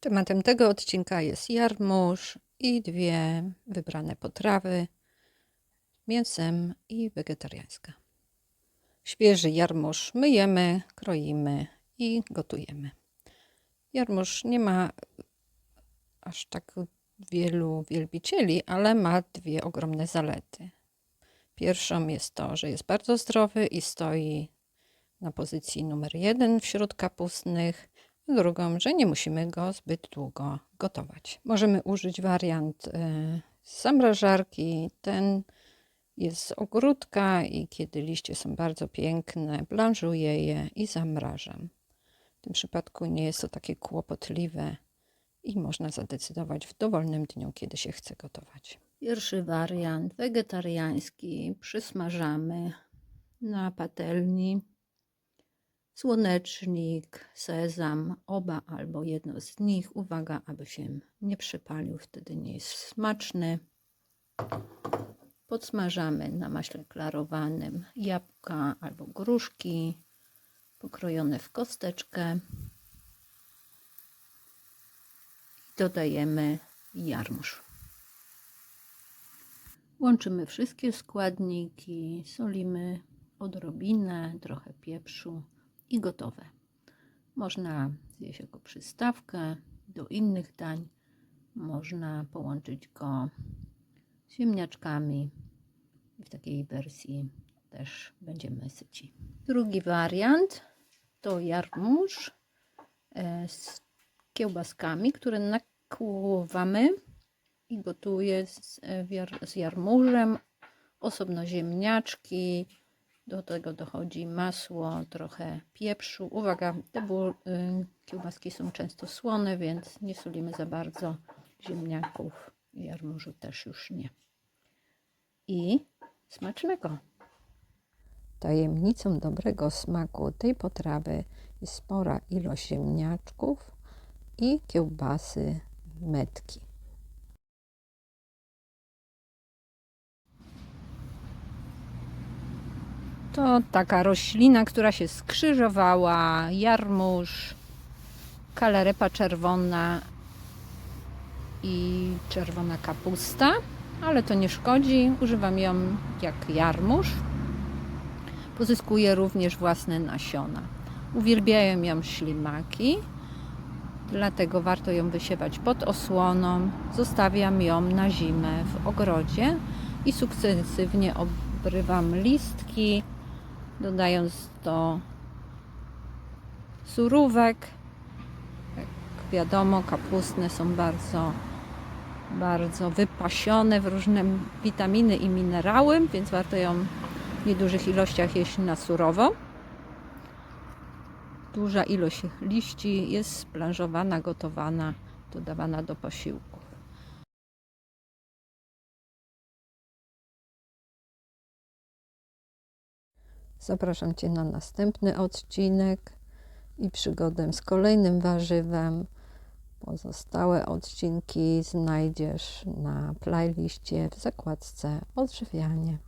Tematem tego odcinka jest jarmuż i dwie wybrane potrawy mięsem i wegetariańska. Świeży jarmuż myjemy, kroimy i gotujemy. Jarmuż nie ma aż tak wielu wielbicieli, ale ma dwie ogromne zalety. Pierwszą jest to, że jest bardzo zdrowy i stoi na pozycji numer jeden wśród kapustnych. Drugą, że nie musimy go zbyt długo gotować. Możemy użyć wariant z zamrażarki. Ten jest z ogródka i kiedy liście są bardzo piękne, blanżuję je i zamrażam. W tym przypadku nie jest to takie kłopotliwe i można zadecydować w dowolnym dniu, kiedy się chce gotować. Pierwszy wariant wegetariański przysmażamy na patelni. Słonecznik, sezam, oba albo jedno z nich. Uwaga, aby się nie przypalił, wtedy nie jest smaczny. Podsmażamy na maśle klarowanym jabłka albo gruszki pokrojone w kosteczkę. Dodajemy jarmuż. Łączymy wszystkie składniki, solimy odrobinę, trochę pieprzu i gotowe. Można zjeść jako przystawkę do innych dań. Można połączyć go z ziemniaczkami. W takiej wersji też będziemy syci. Drugi wariant to jarmuż e, z kiełbaskami, które nakłuwamy i gotuję z, e, z jarmużem. Osobno ziemniaczki, do tego dochodzi masło, trochę pieprzu. Uwaga, te y, kiełbaski są często słone, więc nie solimy za bardzo ziemniaków i jarmużu też już nie. I smacznego! Tajemnicą dobrego smaku tej potrawy jest spora ilość ziemniaczków i kiełbasy metki. To taka roślina, która się skrzyżowała, jarmuż, kalarepa czerwona i czerwona kapusta, ale to nie szkodzi. Używam ją jak jarmuż. Pozyskuje również własne nasiona. Uwielbiają ją ślimaki, dlatego warto ją wysiewać pod osłoną. Zostawiam ją na zimę w ogrodzie i sukcesywnie obrywam listki, dodając do surówek. Jak wiadomo, kapustne są bardzo, bardzo wypasione w różne witaminy i minerały, więc warto ją w niedużych ilościach jeść na surowo. Duża ilość liści jest splanżowana, gotowana, dodawana do posiłków. Zapraszam Cię na następny odcinek i przygodę z kolejnym warzywem. Pozostałe odcinki znajdziesz na playliście w zakładce odżywianie.